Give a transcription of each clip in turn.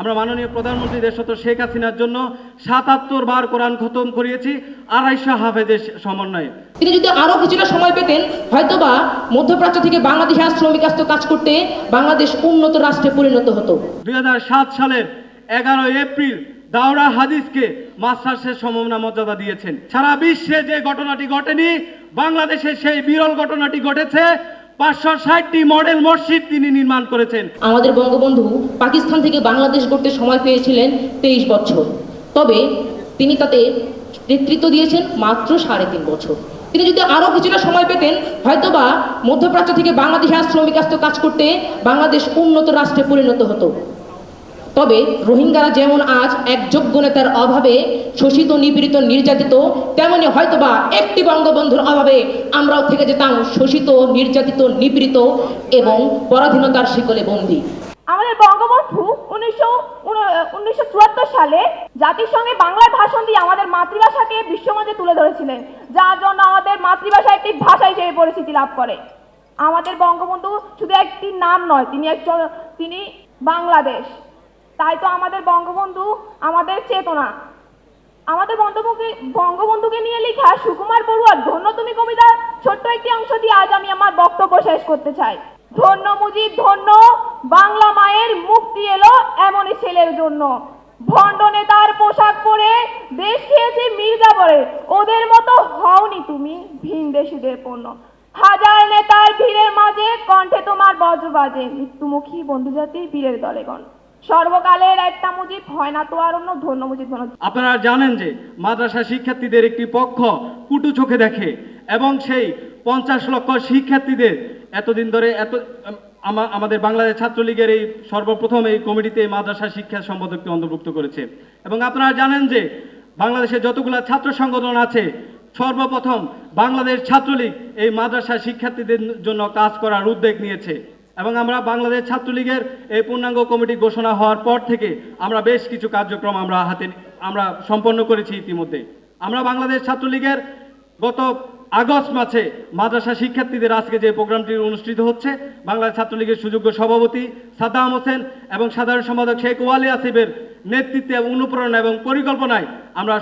আমরা মাননীয় প্রধানমন্ত্রী দেশত শেখ হাসিনার জন্য সাতাত্তর বার কোরআন খতম করিয়েছি আড়াইশো হাফেজের সমন্বয়ে। তিনি যদি আরও কিছুটা সময় পেতেন হয়তোবা মধ্যপ্রাচ্য থেকে বাংলাদেশে শ্রমিক আসতো কাজ করতে বাংলাদেশ উন্নত রাষ্ট্রে পরিণত হতো। দুই হাজার সাত সালের এগারো এপ্রিল দাওরা হাদিসকে মাস্টার্সের সমমনা মর্যাদা দিয়েছেন। সারা বিশ্বে যে ঘটনাটি ঘটেনি বাংলাদেশে সেই বিরল ঘটনাটি ঘটেছে। পাঁচশো ষাটটি মডেল মসজিদ তিনি নির্মাণ করেছেন। আমাদের বঙ্গবন্ধু পাকিস্তান থেকে বাংলাদেশ গড়তে সময় পেয়েছিলেন তেইশ বছর। তবে তিনি তাতে নেতৃত্ব দিয়েছেন মাত্র সাড়ে তিন বছর। তিনি যদি আরও কিছুটা সময় পেতেন, হয়তোবা মধ্যপ্রাচ্য থেকে বাংলাদেশে শ্রমিক কাজ করতে বাংলাদেশ উন্নত রাষ্ট্রে পরিণত হতো। তবে রোহিঙ্গারা যেমন আজ এক যোগ্য নেতার অভাবে শোষিত, নিপীড়িত, নির্যাতিত, তেমনি হয়তোবা একটি বঙ্গবন্ধুর অভাবে আমরাও থেকে যেতাম শোষিত, নির্যাতিত, নিপীড়িত এবং পরাধীনতার শিকলে বন্দী। আমাদের বঙ্গবন্ধু উনিশশো উনিশশো সালে জাতিসংঘে বাংলায় ভাষণ দিয়ে আমাদের মাতৃভাষাকে বিশ্বমঞ্চে তুলে ধরেছিলেন, যার জন্য আমাদের মাতৃভাষা একটি ভাষা হিসেবে পরিচিতি লাভ করে। আমাদের বঙ্গবন্ধু শুধু একটি নাম নয়, তিনি একজন, তিনি বাংলাদেশ। তাই তো আমাদের বঙ্গবন্ধু আমাদের চেতনা। আমাদের বঙ্গবন্ধুকে বঙ্গবন্ধুকে নিয়ে লেখা সুকুমার বড়ুয়ার ধন্য তুমি কবিতার ছোট্ট একটি অংশ দিয়ে আজ আমি আমার বক্তব্য শেষ করতে চাই। ধন্য মুজিব, ধন্য, বাংলা মায়ের মুক্তি এলো এমনই ছেলের জন্য। ভণ্ড নেতার পোশাক পরে দেশ খেয়েছে মির্জাবরে ওদের মতো হওনি তুমি ভিনদেশিদের পণ্য। হাজার নেতার ভিড়ের মাঝে কণ্ঠে তোমার বজ্র বাজে মৃত্যুমুখী বন্ধু জাতির বীরের দলেগণ। সর্বকালের একটা মুজিব হয় না তো আর অন্য ধন্য মুজিব আপনারা জানেন যে মাদ্রাসা শিক্ষার্থীদের একটি পক্ষ কুটু চোখে দেখে এবং সেই পঞ্চাশ লক্ষ শিক্ষার্থীদের এতদিন ধরে এত আমাদের বাংলাদেশ ছাত্রলীগের এই সর্বপ্রথম এই কমিটিতে মাদ্রাসা শিক্ষা সম্পাদককে অন্তর্ভুক্ত করেছে। এবং আপনারা জানেন যে বাংলাদেশে যতগুলো ছাত্র সংগঠন আছে, সর্বপ্রথম বাংলাদেশ ছাত্রলীগ এই মাদ্রাসা শিক্ষার্থীদের জন্য কাজ করার উদ্যোগ নিয়েছে। এবং আমরা বাংলাদেশ ছাত্রলীগের এই পূর্ণাঙ্গ কমিটি ঘোষণা হওয়ার পর থেকে আমরা বেশ কিছু কার্যক্রম আমরা হাতে আমরা সম্পন্ন করেছি ইতিমধ্যে। আমরা বাংলাদেশ ছাত্রলীগের গত আগস্ট মাসে মাদ্রাসা শিক্ষার্থীদের আজকে যে প্রোগ্রামটি অনুষ্ঠিত হচ্ছে, বাংলাদেশ ছাত্রলীগের সুযোগ্য সভাপতি সাদ্দাম হোসেন এবং সাধারণ সম্পাদক শেখ ওয়ালি আসিফের নেতৃত্বে অনুপ্রেরণা এবং পরিকল্পনায় আমরা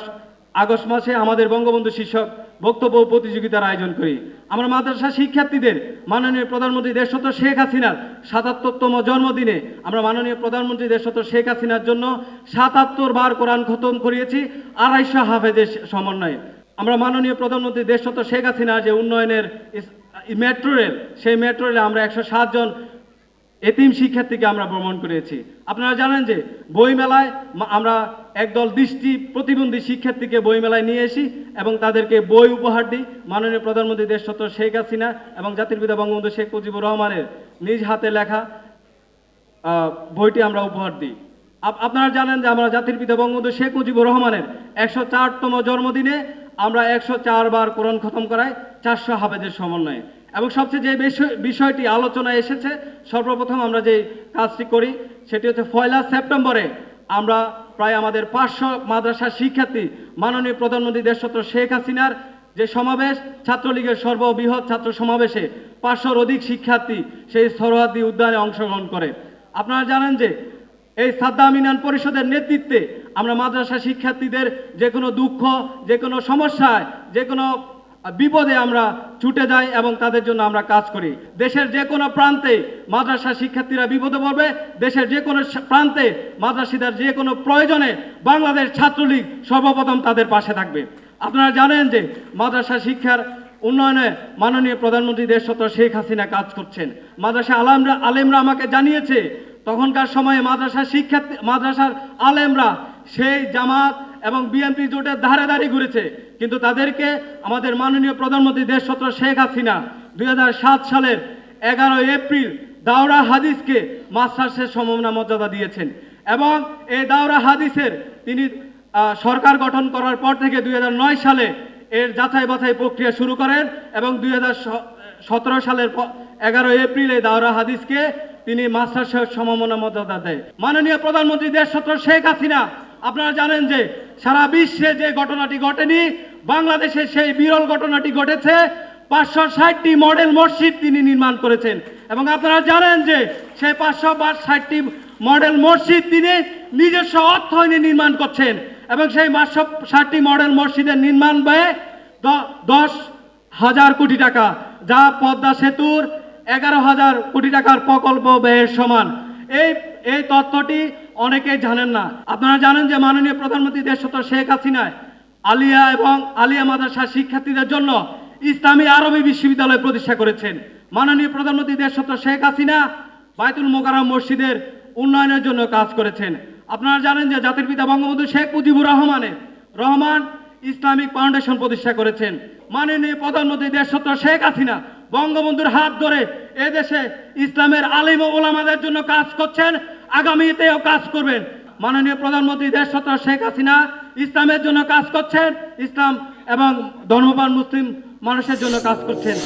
আগস্ট মাসে আমাদের বঙ্গবন্ধু শীর্ষক বক্তব্য প্রতিযোগিতার আয়োজন করি। আমরা মাদ্রাসা শিক্ষার্থীদের মাননীয় প্রধানমন্ত্রী দেশত শেখ হাসিনার সাতাত্তরতম জন্মদিনে আমরা মাননীয় প্রধানমন্ত্রী দেশত শেখ হাসিনার জন্য সাতাত্তর বার কোরআন খতম করিয়েছি, আড়াইশো হাফেজের সমন্বয়ে। আমরা মাননীয় প্রধানমন্ত্রী দেশত শেখ হাসিনার যে উন্নয়নের মেট্রো রেল সেই মেট্রো রেলে আমরা একশো জন এতিম শিক্ষার্থীকে আমরা ভ্রমণ করেছি। আপনারা জানেন যে বইমেলায় আমরা একদল দৃষ্টি প্রতিবন্ধী শিক্ষার্থীকে বইমেলায় নিয়ে আসি এবং তাদেরকে বই উপহার দিই। মাননীয় প্রধানমন্ত্রী দেশত শেখ হাসিনা এবং জাতির পিতা বঙ্গবন্ধু শেখ মুজিবুর রহমানের নিজ হাতে লেখা বইটি আমরা উপহার দিই। আপ- আপনারা জানেন যে আমরা জাতির পিতা বঙ্গবন্ধু শেখ মুজিবুর রহমানের একশো চারতম জন্মদিনে আমরা একশো চার বার কোরআন খতম করাই, চারশো হাফেজের সমন্বয়ে। এবং সবচেয়ে যে বিষয়- বিষয়টি আলোচনায় এসেছে, সর্বপ্রথম আমরা যে কাজটি করি, সেটি হচ্ছে পয়লা সেপ্টেম্বরে আমরা প্রায় আমাদের পাঁচশো মাদ্রাসার শিক্ষার্থী মাননীয় প্রধানমন্ত্রী দেশত্র শেখ হাসিনার যে সমাবেশ, ছাত্রলীগের সর্ববৃহৎ ছাত্র সমাবেশে পাঁচশোর অধিক শিক্ষার্থী সেই সরহাদি উদ্যানে অংশগ্রহণ করে। আপনারা জানেন যে এই সাদ্দাম ইনান পরিষদের নেতৃত্বে আমরা মাদ্রাসা শিক্ষার্থীদের যে কোনো দুঃখ, যে কোনো সমস্যায়, যে কোনো বিপদে আমরা ছুটে যাই এবং তাদের জন্য আমরা কাজ করি। দেশের যে কোনো প্রান্তে মাদ্রাসা শিক্ষার্থীরা বিপদে পড়বে। দেশের যে কোনো প্রান্তে মাদ্রাসিদার যে কোনো প্রয়োজনে বাংলাদেশ ছাত্রলীগ সর্বপ্রথম তাদের পাশে থাকবে। আপনারা জানেন যে মাদ্রাসা শিক্ষার উন্নয়নে মাননীয় প্রধানমন্ত্রী দেশত শেখ হাসিনা কাজ করছেন। মাদ্রাসা আলামরা আলেমরা আমাকে জানিয়েছে, তখনকার সময়ে মাদ্রাসা শিক্ষার্থী মাদ্রাসার আলেমরা সেই জামাত এবং বিএনপি জোটের ধারে দাঁড়িয়ে ঘুরেছে। কিন্তু তাদেরকে আমাদের মাননীয় প্রধানমন্ত্রী দেশত্র শেখ হাসিনা দুই হাজার সাত সালের এগারো এপ্রিল দাওরা হাদিসকে মাস্টার্সের সমমনা মর্যাদা দিয়েছেন। এবং এই দাওরা হাদিসের তিনি সরকার গঠন করার পর থেকে দুই হাজার নয় সালে এর যাচাই বাছাই প্রক্রিয়া শুরু করেন এবং দুই সতেরো সালের এগারো এপ্রিলে দাওরা হাদিসকে তিনি মাস্টার সাহেব সমমনা মর্যাদা দেয়। মাননীয় প্রধানমন্ত্রী দেশ সত্র শেখ হাসিনা, আপনারা জানেন যে সারা বিশ্বে যে ঘটনাটি ঘটেনি, বাংলাদেশে সেই বিরল ঘটনাটি ঘটেছে। পাঁচশো ষাটটি মডেল মসজিদ তিনি নির্মাণ করেছেন। এবং আপনারা জানেন যে সেই পাঁচশো ষাটটি মডেল মসজিদ তিনি নিজস্ব অর্থায়নে নির্মাণ করছেন। এবং সেই পাঁচশো ষাটটি মডেল মসজিদের নির্মাণ ব্যয় দশ হাজার কোটি টাকা, যা পদ্মা সেতুর এগারো হাজার কোটি টাকার প্রকল্প ব্যয়ের সমান। এই এই তথ্যটি অনেকেই জানেন না। আপনারা জানেন যে মাননীয় প্রধানমন্ত্রী দেশত শেখ হাসিনায় আলিয়া এবং আলিয়া মাদ্রাসা শিক্ষার্থীদের জন্য ইসলামী আরবি বিশ্ববিদ্যালয় প্রতিষ্ঠা করেছেন। মাননীয় প্রধানমন্ত্রী দেশত শেখ হাসিনা বাইতুল মোকাররম মসজিদের উন্নয়নের জন্য কাজ করেছেন। আপনারা জানেন যে জাতির পিতা বঙ্গবন্ধু শেখ মুজিবুর রহমানের রহমান ইসলামিক ফাউন্ডেশন প্রতিষ্ঠা করেছেন। মাননীয় প্রধানমন্ত্রী দেশত শেখ হাসিনা বঙ্গবন্ধুর হাত ধরে এদেশে ইসলামের আলিম ওলামাদের জন্য কাজ করছেন। আগামীতেও কাজ করবেন। মাননীয় প্রধানমন্ত্রী দেশত শেখ হাসিনা ইসলামের জন্য কাজ করছেন, ইসলাম এবং ধর্মপান মুসলিম মানুষের জন্য কাজ করছেন।